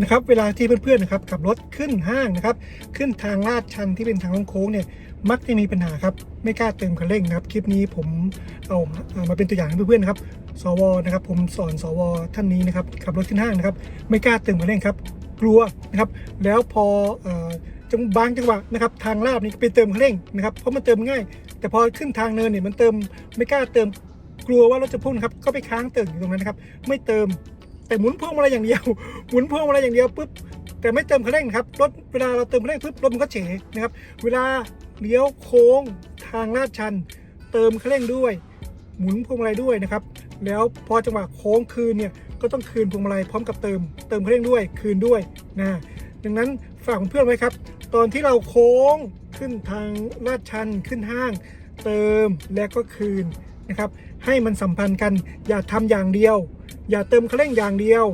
นะครับเวลาที่เพื่อนๆนะครับขับรถขึ้นห้างนะครับขึ้นทางลาดชันที่เป็นทางโค้งเนี่ยมักจะมีปัญหาครับไม่กล้าเติมคันเร่งนะครับคลิปนี้ผมเอามาเป็นตัวอย่างให้เพื่อนๆนะครับสวนะครับผมสอนสวท่านนี้นะครับขับรถขึ้นห้างนะครับไม่กล้าเติมคันเร่งครับกลัวนะครับแล้วพอจังบางจังหวะนะครับทางลาดนี่ไปเติมคันเร่งนะครับเพราะมันเติมง่าย แต่พอขึ้นทางเนินเนี่ยมันเติมไม่กล้าเติมกลัวว่ารถจะพุ่งนครับก็ไปค้างเติมอยู่ตรงนั้นนะครับไม่เติม แต่หมุนพวงมาลัยอย่างเดียว หมุนพวงมาลัยอย่างเดียวปุ๊บแต่ไม่เติมคันเร่งครับรถเวลาเราเติมคันเร่งปุ๊บรถมันก็เฉยนะครับ เวลาเลี้ยวโค้งทางลาดชัน เติมคันเร่งด้วย หมุนพวงมาลัยด้วยนะครับ แล้วพอจังหวะโค้งคืนเนี่ยก็ต้องคืนพวงมาลัยพร้อมกับเติม เติมคันเร่งด้วยคืนด้วยนะดังนั้นฝากเพื่อนไว้ครับ ตอนที่เราโค้งขึ้นทางลาดชันขึ้นห้าง เติมและก็คืน นะครับ ให้มันสัมพันธ์กัน อย่าทำอย่างเดียว อย่าเติมเคันเร่งอย่างเดียว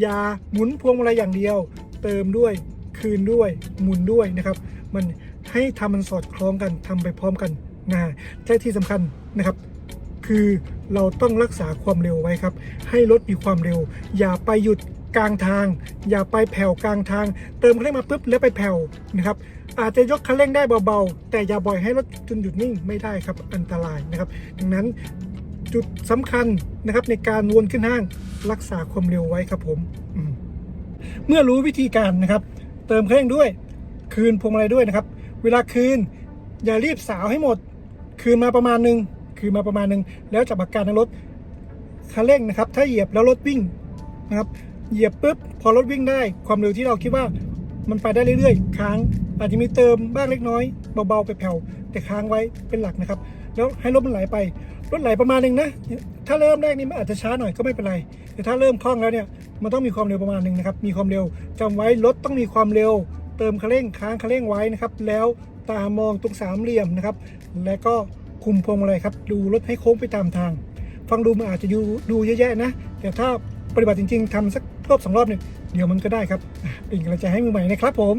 อย่าหมุนพวงมาลัยอย่างเดียว เติมด้วยคืนด้วยหมุนด้วยนะครับ มันให้ทำมันสอดคล้องกันทำไปพร้อมกันนะใช่ที่สำคัญนะครับ คือเราต้องรักษาความเร็วไว้ครับ ให้รถมีความเร็ว อย่าไปหยุดกลางทาง อย่าไปแผ่วกลางทาง เติมเคันเร่งมาปุ๊บแล้วไปแผ่วนะครับ อาจจะยกคันเร่งได้เบาๆ แต่อย่าบ่อยให้รถจนหยุดนิ่งไม่ได้ครับอันตรายนะครับ ดังนั้นจุดสำคัญนะครับในการวนขึ้นห้างรักษาความเร็วไว้ครับผมมเมื่อรู้วิธีการนะครับ เติมคันเร่งด้วย คืนพวงมาลัยด้วยนะครับ เวลาคืนอย่ารีบสาวให้หมด คืนมาประมาณหนึ่งคืนมาประมาณหนึ่งแล้วจับอาการในรถคันเร่งนะครับ ถ้าเหยียบแล้วรถวิ่งนะครับ เหยียบปุ๊บพอรถวิ่งได้ ความเร็วที่เราคิดว่ามันไปได้เรื่อยๆ ค้าง อาจจะมีเติมบ้างเล็กน้อยเบาๆไปแผ่วแต่ค้างไว้เป็นหลักนะครับ แล้วให้รถมันไหลไปรถไหลประมาณหนึ่งนะถ้าเริ่มแรกนี่มันอาจจะช้าหน่อยก็ไม่เป็นไรแต่ถ้าเริ่มคล่องแล้วเนี่ยมันต้องมีความเร็วประมาณหนึ่งนะครับมีความเร็วจำไว้รถต้องมีความเร็ว เติมคันเร่งค้างคันเร่งไว้นะครับแล้วตามองตรงสามเหลี่ยมนะครับ และก็คุมพวงมาลัยครับดูรถให้โค้งไปตามทาง ฟังดูมันอาจจะดูเยอะแยะนะ แต่ถ้าปฏิบัติจริง ๆทำสักรอบสองรอบเนี่ยเดี๋ยวมันก็ได้ครับเป็นกำลังใจให้มือใหม่นะครับผม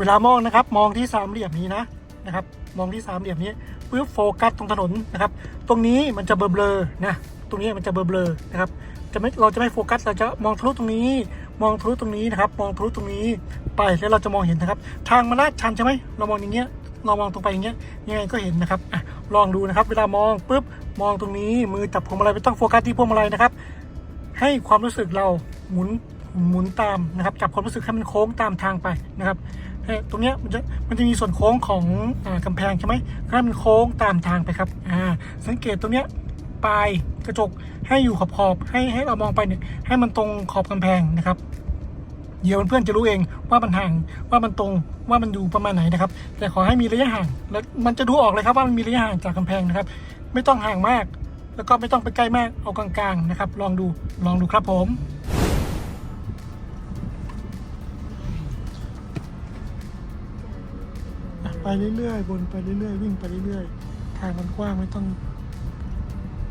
เวลามองนะครับมองที่สามเหลี่ยมนี้นะนะครับ มองที่สามเหลี่ยมนี้ปุ๊บโฟกัสตรงถนนนะครับ ตรงนี้มันจะเบลอๆนะตรงนี้มันจะเบลอๆนะครับจะไม่เราจะไม่โฟกัสเราจะมองทะลุตรงนี้ มองทะลุตรงนี้นะครับ มองทะลุตรงนี้ไปแล้วเราจะมองเห็นนะครับ ทางมันลาดชันใช่ไหมเรามองอย่างเงี้ยเรามองตรงไปอย่างเงี้ยยังไงก็เห็นนะครับอลองดูนะครับ เวลามองปุ๊บมองตรงนี้มือจับพวงมาลัยไม่ต้องโฟกัสที่พวงมาลัยนะครับ ให้ความรู้สึกเราหมุน หมุนตามนะครับจับความรู้สึกให้มันโค้งตามทางไปนะครับตรงเนี้ยมันจะมันจะมีส่วนโค้งของอากำแพงใช่ไหมให้มันโค้งตามทางไปครับอ่าสังเกตตรงเนี้ยปลายกระจกให้อยู่ขอบขอบให้ให้เรามองไปเนี่ยให้มันตรงขอบกำแพงนะครับ เดี๋ยวเพื่อนๆจะรู้เองว่ามันห่างว่ามันตรงว่ามันอยู่ประมาณไหนนะครับ แต่ขอให้มีระยะห่างแล้วมันจะดูออกเลยครับว่ามันมีระยะห่างจากกำแพงนะครับ ไม่ต้องห่างมาก แล้วก็ไม่ต้องไปใกล้มากเอากลางๆนะครับ ลองดูลองดูครับผม ไปเรื่อยๆบนไปเรื่อยๆวิ่งไปเรื่อยๆทางมันกว้างไม่ต้อง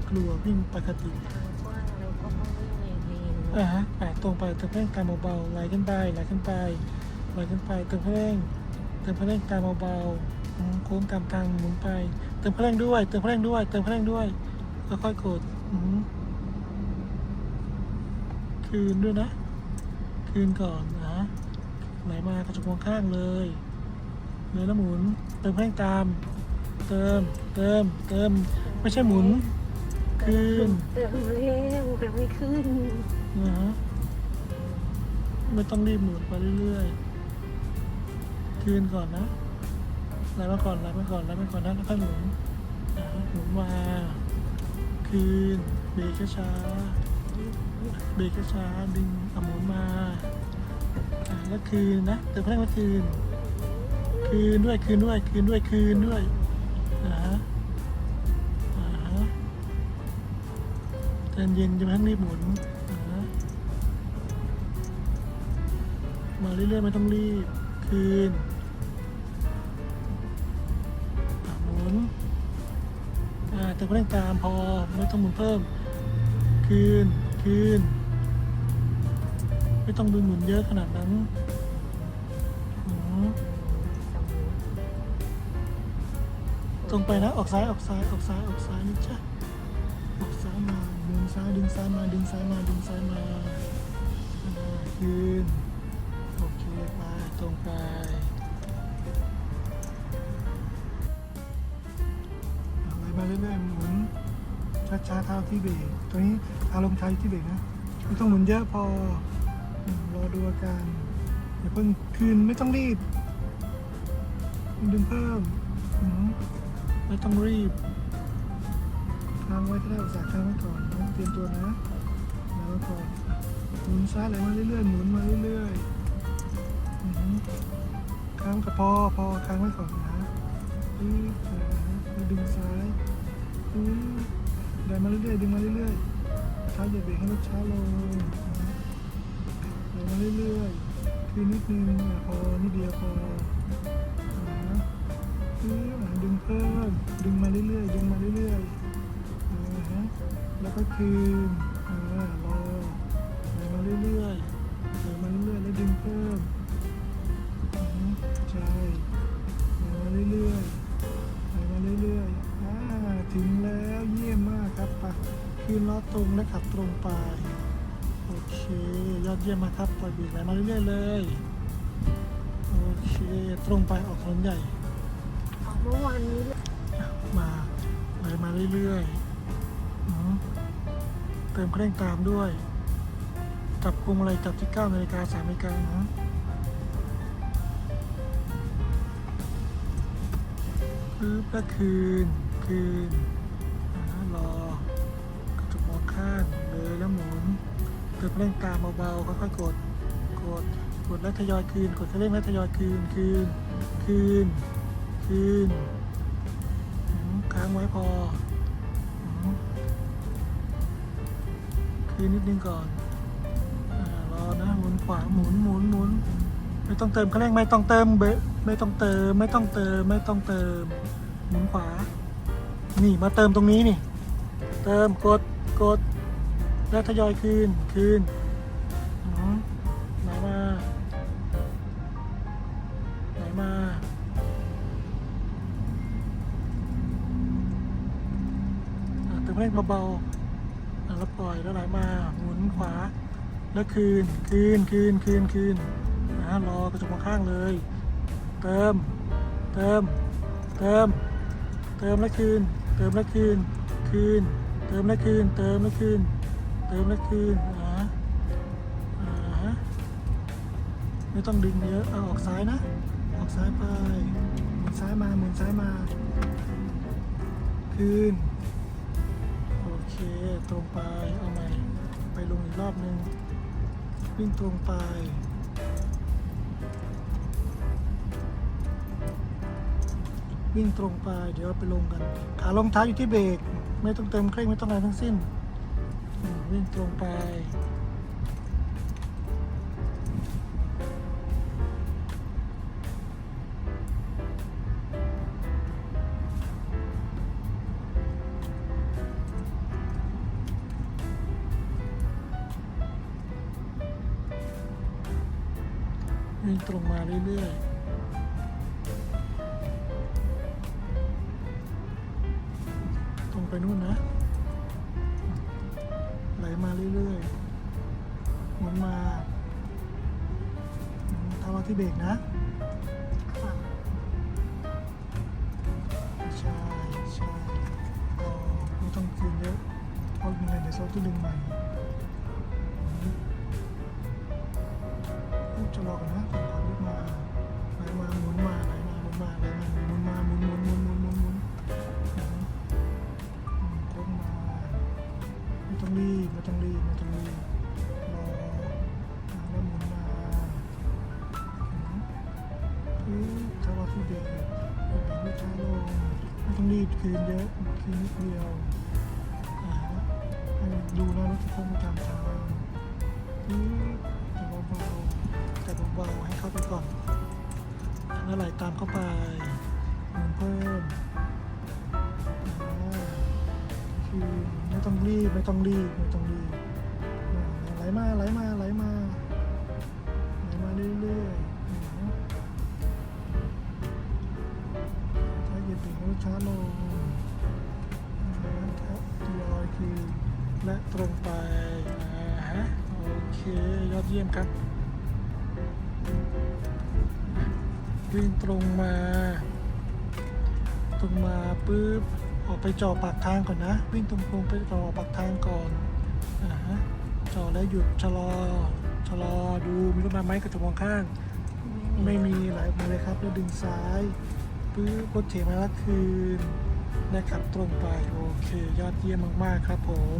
กลัววิ่งปกติทางกว้างเราก็ไม่วิ่งในเลนอ่าฮะอ่าตรงไปเติมเร่งตามเบาๆไหลขึ้นไปไหลขึ้นไปไหลขึ้นไปเติมเร่งเติมเร่งตามเบาๆอืมโค้งตามทางหมุนไป เติมเร่งด้วย เติมเร่งด้วย เติมเร่งด้วยค่อยๆกดอืมคืนด้วยนะ คืนก่อนนะไหลมากระจกมองข้างเลย เลยแล้วหมุน เติมเร่งตาม เติม เติม เติม ไม่ใช่หมุนคืนเติมเร็วแต่ไม่ขึ้นนะฮะไม่ต้องรีบหมุนไปเรื่อยๆ คืนก่อนนะไหลมาก่อนไหลมาก่อนไหลมาก่อนนะแล้วค่อยหมุนนะหมุนมา คืน เบรกช้าๆเบรกช้าๆดึงเอาหมุนมาอะแล้วคืนนะเติมพลังมาคืน คืนด้วยคืนด้วยคืนด้วยคืนด้วยนะฮะอ่าฮะใจเย็นจะไม่ต้องรีบหมุนอ่าฮะมาเรื่อยๆไม่ต้องรีบ คืนหมุนอ่าแต่ก็เร่งตามพอไม่ต้องหมุนเพิ่ม คืนคืน ไม่ต้องดูหมุนเยอะขนาดนั้นอื ตรงไปนะออกซ้ายออกซ้ายออกซ้ายออกซ้ายนี่จ้ะออกซ้ายมาดึงซ้ายดึงซ้ายมาดึงซ้ายมาดึงซ้ายมาคืนโอเคไปตรงไปอะไรมาเรื่อยๆหมุนช้าๆเท้าที่เบรกตรงนี้เท้าลงเท้าที่เบรกนะไม่ต้องหมุนเยอะพอรอดูอาการอย่าเพิ่งคืนไม่ต้องรีบดึงเพิ่มอืม ไม่ต้องรีบค้างไว้ก็ได้อุตสาห์ค้างไว้ก่อนนะเตรียมตัวนะแล้วก็หมุนซ้ายไหลมาเรื่อยๆหมุนมาเรื่อยๆค้างกับพอพอค้างไว้ก่อนนะอือแล้วดึงซ้ายอือเดินมาเรื่อยๆดึงมาเรื่อยๆท้ายอย่าเบรกให้รถช้าลงนะเดินมาเรื่อยๆคือนิดนึงพอนิดเดียวพอ อืออ่าดึงเพิ่มดึงมาเรื่อยๆดึงมาเรื่อยๆอ่าฮะแล้วก็คืนอ่ารอไหลมาเรื่อยๆไหลมาเรื่อยๆแล้วดึงเพิ่มใช่ไหลมาเรื่อยๆไหลมาเรื่อยๆอ่าถึงแล้วเยี่ยมมากครับไปคืนล้อตรงและขับตรงไปโอเค ยอดเยี่ยมมากครับปล่อยบีไหลมาเรื่อยๆเลยโอเค ตรงไปออกถนนใหญ่ มื่อวานนี้เลยมาไหลมาเรื่อยๆอืมเติมเครื่องตามด้วย จับพวงมาลัยจับที่9นาฬิกา3นาฬิกานะปึ๊บแล้วคืน คืนอ่ารอกระจกมองข้างเลยแล้วหมุนเติมเร่งตามเบาๆค่อยๆกด กด กดแล้วทยอยคืน กดเร่งแล้วทยอยคืน คืน คืน คืนค้างไว้พอ คืนนิดนึงก่อนรอนะหมุนขวาหมุนหมุนหมุนไม่ต้องเติมคันเร่งไม่ต้องเติมเบรไม่ต้องเติม ไม่ต้องเติม ไม่ต้องเติม หมุนขวา นี่มาเติมตรงนี้นี่ เติมกดกด แล้วทยอยคืนคืน เติมเบาๆแล้วปล่อยแล้วไหลมาหมุนขวา แล้วคืนคืนคืนคืนคืนอ่ารอกระจกข้างเลย เติม เติม เติม เติมแล้วคืน เติมแล้วคืน คืน เติมแล้วคืน เติมแล้วคืน เติมแล้วคืนอ่าอ่าฮะไม่ต้องดึงเยอะ เอาออกซ้ายนะ ออกซ้ายไปหมุนซ้ายมาหมุนซ้ายมา คืน เคตรงไปเอาใหม่ ไปลงอีกรอบหนึ่งวิ่งตรงไป วิ่งตรงไปเดี๋ยวไปลงกัน ขาลงเท้าอยู่ที่เบรกไม่ต้องเติมเครื่องไม่ต้องอะไรทั้งสิ้น วิ่งตรงไป วิ่งตรงมาเรื่อยๆตรงไปนู่นนะ ไหลมาเรื่อยๆหมุนมาอืมทำเอาที่เบรกนะค่ะใช่ใช่อ๋อไม่ต้องคืนเยอะเพราะยังไงเดี๋ยวเขาจะดึงใหม่ จะรอกันนะฝั่งขวาลุกมาไหลมาหมุนมาไหลมาหมุนมาไหลมาหมุนมาหมุนหมุนหมุนหมุนหมุนหมุนอืมอืมโค้งมาไม่ต้องรีบไม่ต้องรีบไม่ต้องรีบรออ่าแล้วหมุนมาอืมถ้าว่าที่เบรกเบรกไม่ช้าลงไม่ต้องรีบคืนเยอะคืนนิดเดียวอ่าฮะให้ดูนะรถที่โค้งไปตามทางอือ เบาๆให้เข้าไปก่อนแล้วไหลตามเข้าไปมุนเพิ่มคือไม่ต้องรีบไม่ต้องรีบไม่ต้องรีบไหลมาไหลมาไหลมาไหลมาเรื่อยๆอือฮึถ้าเหยียบเบรกแล้วช้าลงนะครับทยอยคือและตรงไปอ่าฮะโอเคยอดเยี่ยมครับ วิ่งตรงมา ตรงมาปุ๊บออกไปจอปากทางก่อนนะ วิ่งตรงๆไปจอปากทางก่อนอ่าฮะจอแล้วหยุดชะลอชะลอดูมีรถมาไหมกระจกมองข้าง ไม่มีไหลมาเลยครับ แล้วดึงซ้ายปื้อรถเฉมาแล้วคืนนะครับตรงไปโอเค ยอดเยี่ยมมาก ๆ ครับผม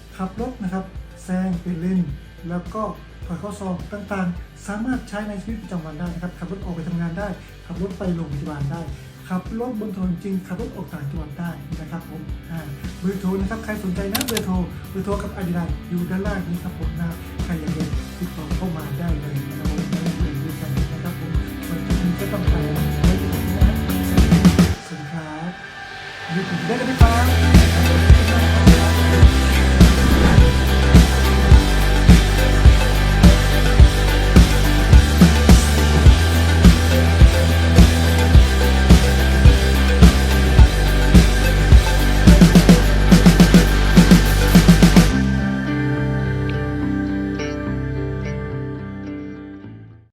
ขับรถนะครับแซงเป็นเลนแล้วก็ถอยเข้าซองต่างๆ สามารถใช้ในชีวิตประจำวันได้นะครับขับรถออกไปทำงานได้ ขับรถไปโรงพยาบาลได้ขับรถบนถนนจริงขับรถออกต่างจังหวัดได้นะครับผมเบอร์โทรนะครับใครสนใจนะเบอร์โทรเบอร์โทรกับอดีไลน์อยู่ด้านล่างนี้ครับผมนะใครอยากเรียนติดต่อเข้ามาได้เลยนะครับผมได้เลยด้วยกันนะครับผมส่วนที่นี้ก็ต้องการไว้ที่ไหนนะครับสวัสดีครับอยู่ที่ได้เลยไหมครับ